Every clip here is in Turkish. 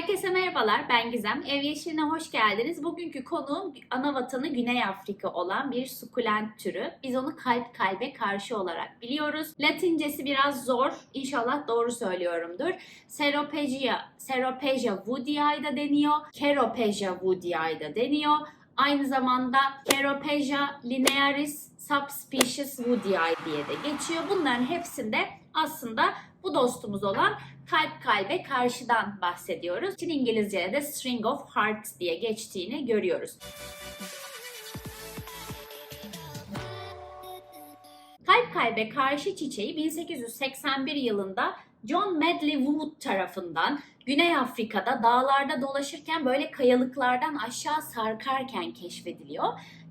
Herkese merhabalar, ben Gizem. Ev Yeşili'ne hoş geldiniz. Bugünkü konuğum ana vatanı Güney Afrika olan bir sukulent türü. Biz onu kalp kalbe karşı olarak biliyoruz. Latincesi biraz zor, İnşallah doğru söylüyorumdur. Ceropegia, Ceropegia woodii da deniyor, Keropegia woodii da deniyor. Aynı zamanda Keropegia linearis subspecies woodii diye de geçiyor. Bunların hepsinde aslında bu dostumuz olan kalp kalbe karşıdan bahsediyoruz. Çin İngilizce'de de string of hearts diye geçtiğini görüyoruz. Kalp kalbe karşı çiçeği 1881 yılında John Medley Wood tarafından Güney Afrika'da dağlarda dolaşırken böyle kayalıklardan aşağı sarkarken keşfediliyor.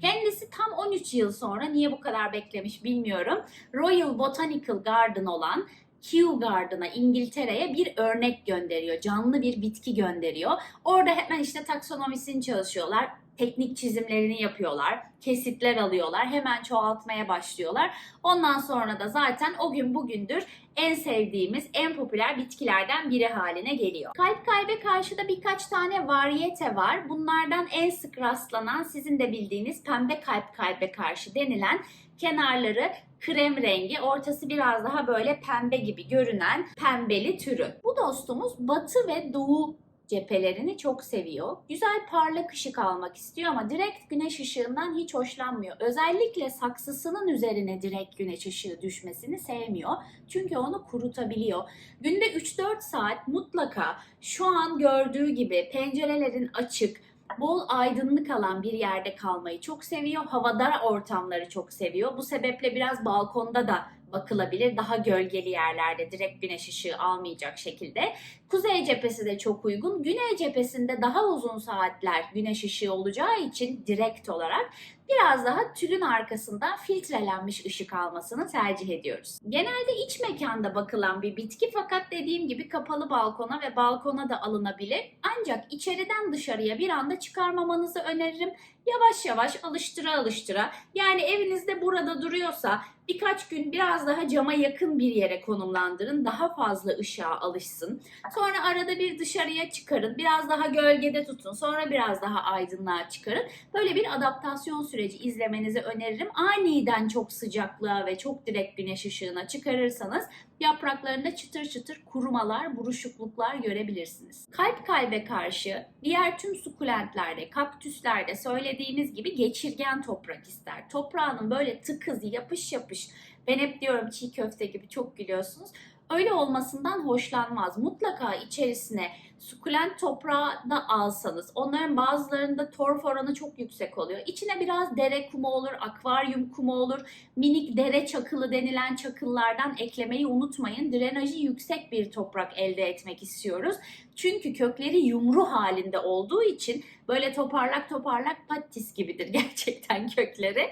Kendisi tam 13 yıl sonra niye bu kadar beklemiş bilmiyorum. Royal Botanical Garden olan Kew Garden'a İngiltere'ye bir örnek gönderiyor. Canlı bir bitki gönderiyor. Orada hemen işte taksonomisini çalışıyorlar. Teknik çizimlerini yapıyorlar. Kesitler alıyorlar. Hemen çoğaltmaya başlıyorlar. Ondan sonra da zaten o gün bugündür en sevdiğimiz, en popüler bitkilerden biri haline geliyor. Kalp kalbe karşı da birkaç tane varyete var. Bunlardan en sık rastlanan sizin de bildiğiniz pembe kalp kalbe karşı denilen kenarları krem rengi, ortası biraz daha böyle pembe gibi görünen pembeli türü. Bu dostumuz batı ve doğu cephelerini çok seviyor. Güzel parlak ışık almak istiyor ama direkt güneş ışığından hiç hoşlanmıyor. Özellikle saksısının üzerine direkt güneş ışığı düşmesini sevmiyor. Çünkü onu kurutabiliyor. Günde 3-4 saat mutlaka şu an gördüğü gibi pencerelerin açık, bol aydınlık alan bir yerde kalmayı çok seviyor. Havadar ortamları çok seviyor. Bu sebeple biraz balkonda da bakılabilir. Daha gölgeli yerlerde direkt güneş ışığı almayacak şekilde. Kuzey cephesi de çok uygun. Güney cephesinde daha uzun saatler güneş ışığı olacağı için direkt olarak biraz daha tülün arkasından filtrelenmiş ışık almasını tercih ediyoruz. Genelde iç mekanda bakılan bir bitki fakat dediğim gibi kapalı balkona ve balkona da alınabilir. Ancak içeriden dışarıya bir anda çıkarmamanızı öneririm. Yavaş yavaş alıştıra alıştıra yani evinizde burada duruyorsa birkaç gün biraz daha cama yakın bir yere konumlandırın. Daha fazla ışığa alışsın. Sonra arada bir dışarıya çıkarın. Biraz daha gölgede tutun. Sonra biraz daha aydınlığa çıkarın. Böyle bir adaptasyon süreci izlemenizi öneririm. Aniden çok sıcaklığa ve çok direkt güneş ışığına çıkarırsanız yapraklarında çıtır çıtır kurumalar, buruşukluklar görebilirsiniz. Kalp kalbe karşı diğer tüm sukulentlerde, kaktüslerde söylediğimiz gibi geçirgen toprak ister. Toprağının böyle tıkız, yapış yapış, ben hep diyorum çiğ köfte gibi çok gülüyorsunuz. Öyle olmasından hoşlanmaz. Mutlaka içerisine sukulent toprağı da alsanız, onların bazılarında torf oranı çok yüksek oluyor. İçine biraz dere kumu olur, akvaryum kumu olur, minik dere çakılı denilen çakıllardan eklemeyi unutmayın. Drenajı yüksek bir toprak elde etmek istiyoruz. Çünkü kökleri yumru halinde olduğu için böyle toparlak toparlak patis gibidir gerçekten kökleri.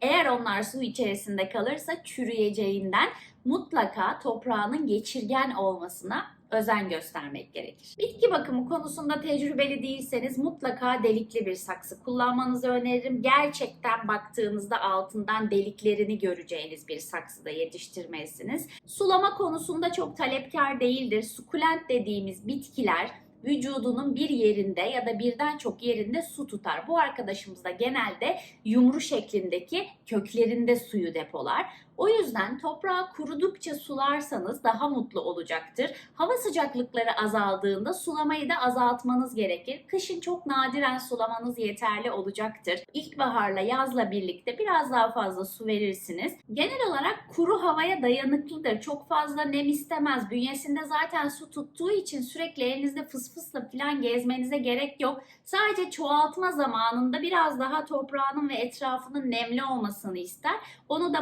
Eğer onlar su içerisinde kalırsa çürüyeceğinden mutlaka toprağının geçirgen olmasına özen göstermek gerekir. Bitki bakımı konusunda tecrübeli değilseniz mutlaka delikli bir saksı kullanmanızı öneririm. Gerçekten baktığınızda altından deliklerini göreceğiniz bir saksıda yetiştirmelisiniz. Sulama konusunda çok talepkar değildir. Sukulent dediğimiz bitkiler vücudunun bir yerinde ya da birden çok yerinde su tutar. Bu arkadaşımız da genelde yumru şeklindeki köklerinde suyu depolar. O yüzden toprağı kurudukça sularsanız daha mutlu olacaktır. Hava sıcaklıkları azaldığında sulamayı da azaltmanız gerekir. Kışın çok nadiren sulamanız yeterli olacaktır. İlkbaharla yazla birlikte biraz daha fazla su verirsiniz. Genel olarak kuru havaya dayanıklıdır. Çok fazla nem istemez. Bünyesinde zaten su tuttuğu için sürekli elinizde fıs fısla falan gezmenize gerek yok. Sadece çoğaltma zamanında biraz daha toprağının ve etrafının nemli olmasını ister. Onu da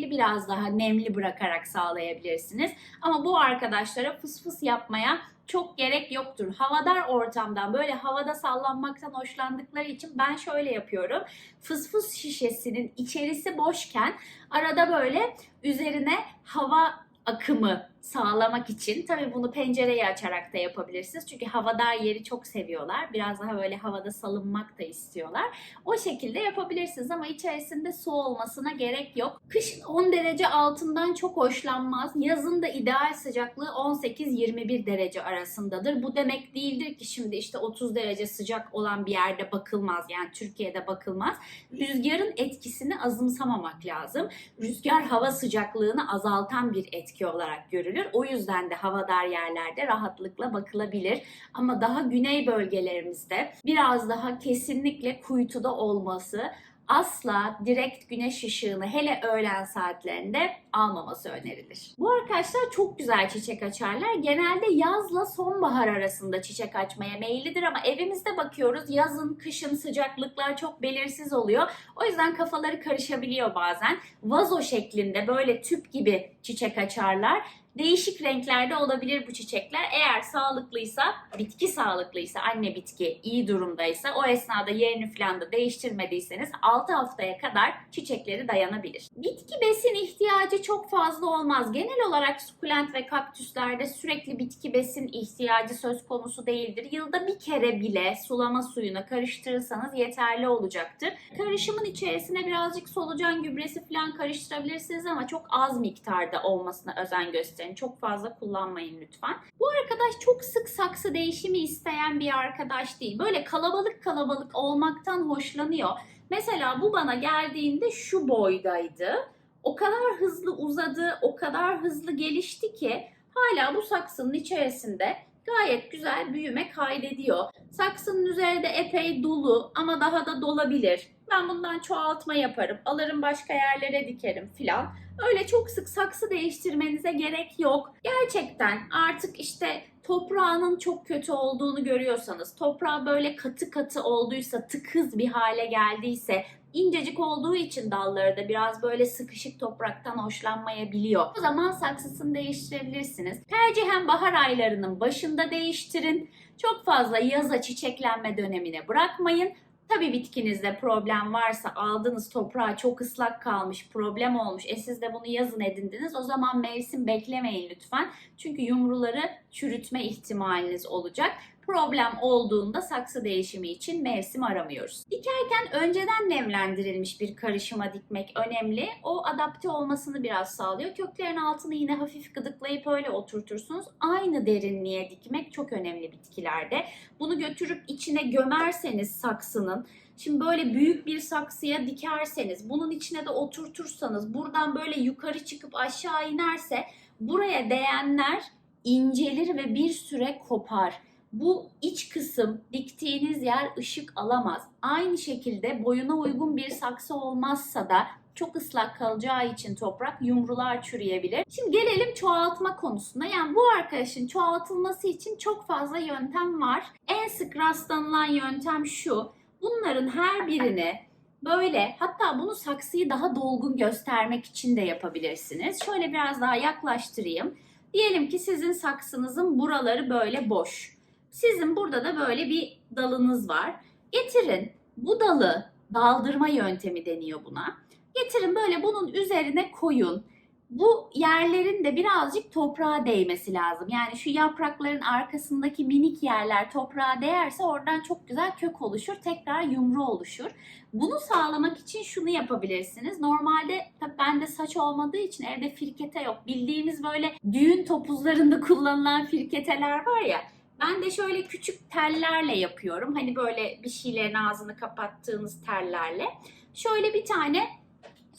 materyali biraz daha nemli bırakarak sağlayabilirsiniz. Ama bu arkadaşlara fıs fıs yapmaya çok gerek yoktur. Havadar ortamdan böyle havada sallanmaktan hoşlandıkları için ben şöyle yapıyorum. Fıs fıs şişesinin içerisi boşken arada böyle üzerine hava akımı sağlamak için tabii bunu pencereyi açarak da yapabilirsiniz. Çünkü havadar yeri çok seviyorlar. Biraz daha böyle havada salınmak da istiyorlar. O şekilde yapabilirsiniz ama içerisinde su olmasına gerek yok. Kışın 10 derece altından çok hoşlanmaz. Yazın da ideal sıcaklığı 18-21 derece arasındadır. Bu demek değildir ki şimdi işte 30 derece sıcak olan bir yerde bakılmaz. Yani Türkiye'de bakılmaz. Rüzgarın etkisini azımsamamak lazım. Rüzgar hava sıcaklığını azaltan bir etki olarak görülür. O yüzden de havadar yerlerde rahatlıkla bakılabilir. Ama daha güney bölgelerimizde biraz daha kesinlikle kuytuda olması asla direkt güneş ışığını hele öğlen saatlerinde almaması önerilir. Bu arkadaşlar çok güzel çiçek açarlar. Genelde yazla sonbahar arasında çiçek açmaya meyillidir ama evimizde bakıyoruz yazın, kışın sıcaklıklar çok belirsiz oluyor. O yüzden kafaları karışabiliyor bazen. Vazo şeklinde böyle tüp gibi çiçek açarlar. Değişik renklerde olabilir bu çiçekler. Eğer sağlıklıysa, bitki sağlıklıysa, anne bitki iyi durumdaysa o esnada yerini falan da değiştirmediyseniz 6 haftaya kadar çiçekleri dayanabilir. Bitki besin ihtiyacı çok fazla olmaz. Genel olarak sukulent ve kaktüslerde sürekli bitki besin ihtiyacı söz konusu değildir. Yılda bir kere bile sulama suyuna karıştırırsanız yeterli olacaktır. Karışımın içerisine birazcık solucan gübresi falan karıştırabilirsiniz ama çok az miktarda olmasına özen gösterin. Çok fazla kullanmayın lütfen. Bu arkadaş çok sık saksı değişimi isteyen bir arkadaş değil. Böyle kalabalık kalabalık olmaktan hoşlanıyor. Mesela bu bana geldiğinde şu boydaydı. O kadar hızlı uzadı, o kadar hızlı gelişti ki hala bu saksının içerisinde gayet güzel büyüme kaydediyor. Saksının üzeri de epey dolu ama daha da dolabilir. Ben bundan çoğaltma yaparım, alırım başka yerlere dikerim filan. Öyle çok sık saksı değiştirmenize gerek yok. Gerçekten artık işte toprağının çok kötü olduğunu görüyorsanız, toprağı böyle katı katı olduysa, tıkız bir hale geldiyse, incecik olduğu için dalları da biraz böyle sıkışık topraktan hoşlanmayabiliyor. O zaman saksısını değiştirebilirsiniz. Tercihen bahar aylarının başında değiştirin. Çok fazla yaza çiçeklenme dönemine bırakmayın. Tabii bitkinizde problem varsa aldığınız toprağa çok ıslak kalmış, problem olmuş. E siz de bunu yazın edindiniz. O zaman mevsim beklemeyin lütfen. Çünkü yumruları çürütme ihtimaliniz olacak. Problem olduğunda saksı değişimi için mevsim aramıyoruz. Dikerken önceden nemlendirilmiş bir karışıma dikmek önemli. O adapte olmasını biraz sağlıyor. Köklerin altını yine hafif gıdıklayıp öyle oturtursunuz. Aynı derinliğe dikmek çok önemli bitkilerde. Bunu götürüp içine gömerseniz saksının Şimdi böyle büyük bir saksıya dikerseniz, bunun içine de oturtursanız, buradan böyle yukarı çıkıp aşağı inerse buraya değenler incelir ve bir süre kopar. Bu iç kısım diktiğiniz yer ışık alamaz. Aynı şekilde boyuna uygun bir saksı olmazsa da çok ıslak kalacağı için toprak yumrular çürüyebilir. Şimdi gelelim çoğaltma konusuna. Yani bu arkadaşın çoğaltılması için çok fazla yöntem var. En sık rastlanılan yöntem şu. Bunların her birini böyle hatta bunu saksıyı daha dolgun göstermek için de yapabilirsiniz. Şöyle biraz daha yaklaştırayım. Diyelim ki sizin saksınızın buraları böyle boş. Sizin burada da böyle bir dalınız var. Getirin bu dalı daldırma yöntemi deniyor buna. Getirin böyle bunun üzerine koyun. Bu yerlerin de birazcık toprağa değmesi lazım. Yani şu yaprakların arkasındaki minik yerler toprağa değerse oradan çok güzel kök oluşur. Tekrar yumru oluşur. Bunu sağlamak için şunu yapabilirsiniz. Normalde tabii bende saç olmadığı için evde firkete yok. Bildiğimiz böyle düğün topuzlarında kullanılan firketeler var ya. Ben de şöyle küçük tellerle yapıyorum. Hani böyle bir şeylerin ağzını kapattığınız tellerle. Şöyle bir tane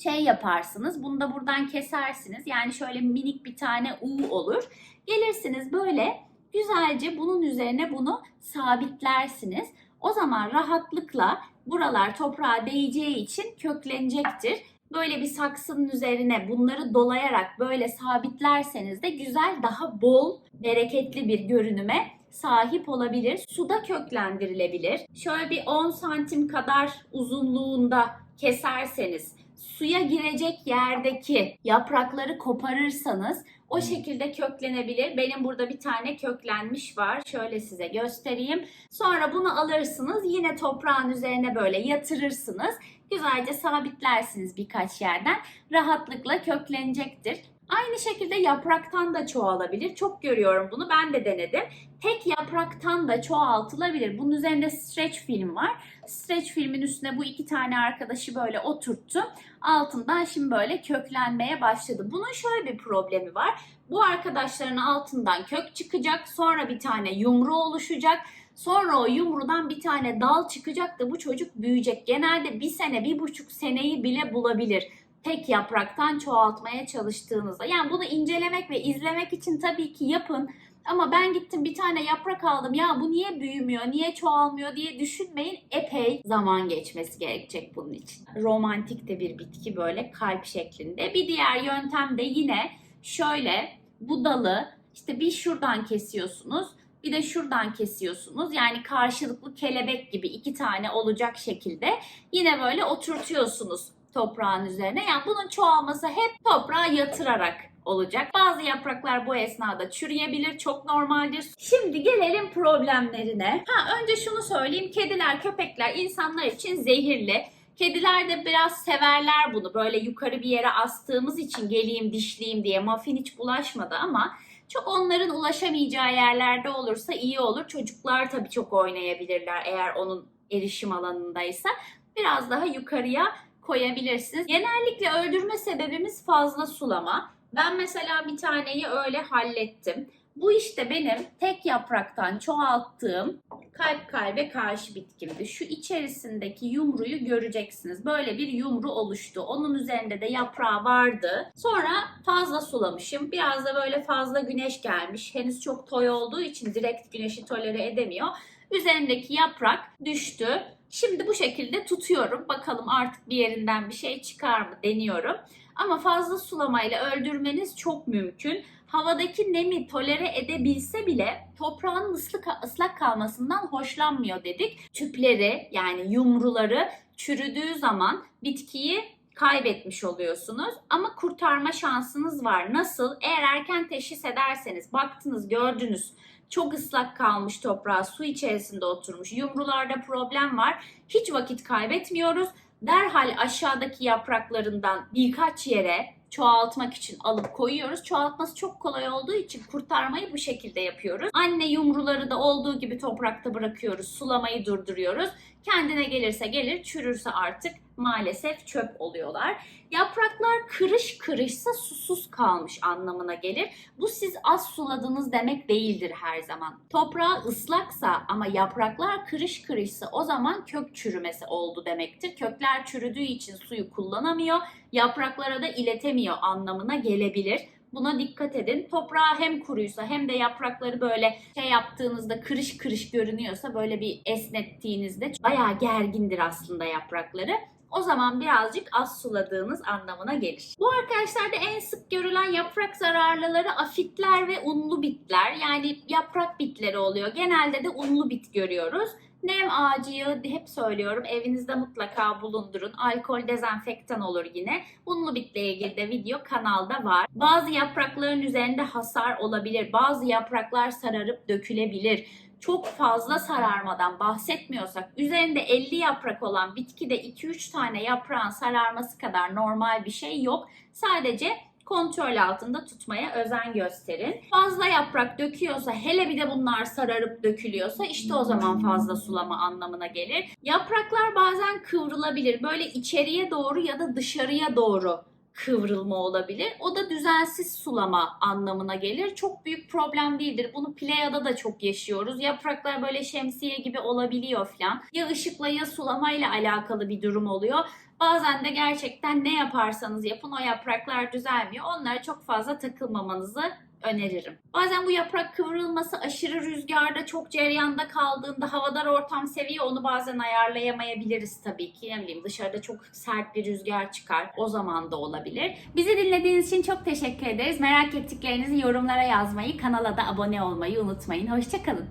şey yaparsınız. Bunu da buradan kesersiniz. Yani şöyle minik bir tane U olur. Gelirsiniz böyle güzelce bunun üzerine bunu sabitlersiniz. O zaman rahatlıkla buralar toprağa değeceği için köklenecektir. Böyle bir saksının üzerine bunları dolayarak böyle sabitlerseniz de güzel, daha bol, bereketli bir görünüme sahip olabilir. Suda köklendirilebilir. Şöyle bir 10 santim kadar uzunluğunda keserseniz suya girecek yerdeki yaprakları koparırsanız o şekilde köklenebilir. Benim burada bir tane köklenmiş var. Şöyle size göstereyim. Sonra bunu alırsınız. Yine toprağın üzerine böyle yatırırsınız. Güzelce sabitlersiniz birkaç yerden. Rahatlıkla köklenecektir. Aynı şekilde yapraktan da çoğalabilir. Çok görüyorum bunu. Ben de denedim. Tek yapraktan da çoğaltılabilir. Bunun üzerinde stretch film var. Stretch filmin üstüne bu iki tane arkadaşı böyle oturttum. Altından şimdi böyle köklenmeye başladı. Bunun şöyle bir problemi var. Bu arkadaşların altından kök çıkacak. Sonra bir tane yumru oluşacak. Sonra o yumrudan bir tane dal çıkacak da bu çocuk büyüyecek. Genelde bir sene, bir buçuk seneyi bile bulabilir. Tek yapraktan çoğaltmaya çalıştığınızda. Yani bunu incelemek ve izlemek için tabii ki yapın. Ama ben gittim bir tane yaprak aldım. Ya bu niye büyümüyor, niye çoğalmıyor diye düşünmeyin. Epey zaman geçmesi gerekecek bunun için. Romantik de bir bitki böyle kalp şeklinde. Bir diğer yöntem de yine şöyle bu dalı işte bir şuradan kesiyorsunuz. Bir de şuradan kesiyorsunuz. Yani karşılıklı kelebek gibi iki tane olacak şekilde yine böyle oturtuyorsunuz toprağın üzerine. Yani bunun çoğalması hep toprağa yatırarak olacak. Bazı yapraklar bu esnada çürüyebilir. Çok normaldir. Şimdi gelelim problemlerine. Ha önce şunu söyleyeyim. Kediler, köpekler insanlar için zehirli. Kediler de biraz severler bunu. Böyle yukarı bir yere astığımız için geleyim dişleyeyim diye muffin hiç bulaşmadı ama çok onların ulaşamayacağı yerlerde olursa iyi olur. Çocuklar tabii çok oynayabilirler eğer onun erişim alanındaysa. Biraz daha yukarıya koyabilirsiniz. Genellikle öldürme sebebimiz fazla sulama. Ben mesela bir taneyi öyle hallettim. Bu işte benim tek yapraktan çoğalttığım kalp kalbe karşı bitkimdi. Şu içerisindeki yumruyu göreceksiniz. Böyle bir yumru oluştu. Onun üzerinde de yaprağı vardı. Sonra fazla sulamışım. Biraz da böyle fazla güneş gelmiş. Henüz çok toy olduğu için direkt güneşi tolere edemiyor. Üzerindeki yaprak düştü. Şimdi bu şekilde tutuyorum. Bakalım artık bir yerinden bir şey çıkar mı deniyorum. Ama fazla sulamayla öldürmeniz çok mümkün. Havadaki nemi tolere edebilse bile toprağın ıslak, ıslak kalmasından hoşlanmıyor dedik. Tüpleri yani yumruları çürüdüğü zaman bitkiyi kaybetmiş oluyorsunuz. Ama kurtarma şansınız var. Nasıl? Eğer erken teşhis ederseniz, baktınız, gördünüz çok ıslak kalmış toprağa, su içerisinde oturmuş, yumrularda problem var. Hiç vakit kaybetmiyoruz. Derhal aşağıdaki yapraklarından birkaç yere çoğaltmak için alıp koyuyoruz. Çoğaltması çok kolay olduğu için kurtarmayı bu şekilde yapıyoruz. Anne yumruları da olduğu gibi toprakta bırakıyoruz. Sulamayı durduruyoruz. Kendine gelirse gelir, çürürse artık maalesef çöp oluyorlar. Yapraklar kırış kırışsa susuz kalmış anlamına gelir. Bu siz az suladınız demek değildir her zaman. Toprağı ıslaksa ama yapraklar kırış kırışsa o zaman kök çürümesi oldu demektir. Kökler çürüdüğü için suyu kullanamıyor, yapraklara da iletemiyor anlamına gelebilir. Buna dikkat edin. Toprağı hem kuruysa hem de yaprakları böyle şey yaptığınızda kırış kırış görünüyorsa böyle bir esnettiğinizde bayağı gergindir aslında yaprakları. O zaman birazcık az suladığınız anlamına gelir. Bu arkadaşlarda en sık görülen yaprak zararlıları afitler ve unlu bitler. Yani yaprak bitleri oluyor. Genelde de unlu bit görüyoruz. Nem ağacıyı hep söylüyorum evinizde mutlaka bulundurun. Alkol dezenfektan olur yine. Unlu bitle ilgili de video kanalda var. Bazı yaprakların üzerinde hasar olabilir. Bazı yapraklar sararıp dökülebilir çok fazla sararmadan bahsetmiyorsak üzerinde 50 yaprak olan bitkide 2-3 tane yaprağın sararması kadar normal bir şey yok. Sadece kontrol altında tutmaya özen gösterin. Fazla yaprak döküyorsa hele bir de bunlar sararıp dökülüyorsa işte o zaman fazla sulama anlamına gelir. Yapraklar bazen kıvrılabilir. Böyle içeriye doğru ya da dışarıya doğru kıvrılma olabilir. O da düzensiz sulama anlamına gelir. Çok büyük problem değildir. Bunu playada da çok yaşıyoruz. Yapraklar böyle şemsiye gibi olabiliyor falan. Ya ışıkla ya sulamayla alakalı bir durum oluyor. Bazen de gerçekten ne yaparsanız yapın o yapraklar düzelmiyor. Onlara çok fazla takılmamanızı öneririm. Bazen bu yaprak kıvrılması aşırı rüzgarda çok cereyanda kaldığında havadar ortam seviyor onu bazen ayarlayamayabiliriz tabii ki. Ne bileyim dışarıda çok sert bir rüzgar çıkar. O zaman da olabilir. Bizi dinlediğiniz için çok teşekkür ederiz. Merak ettiklerinizi yorumlara yazmayı, kanala da abone olmayı unutmayın. Hoşçakalın.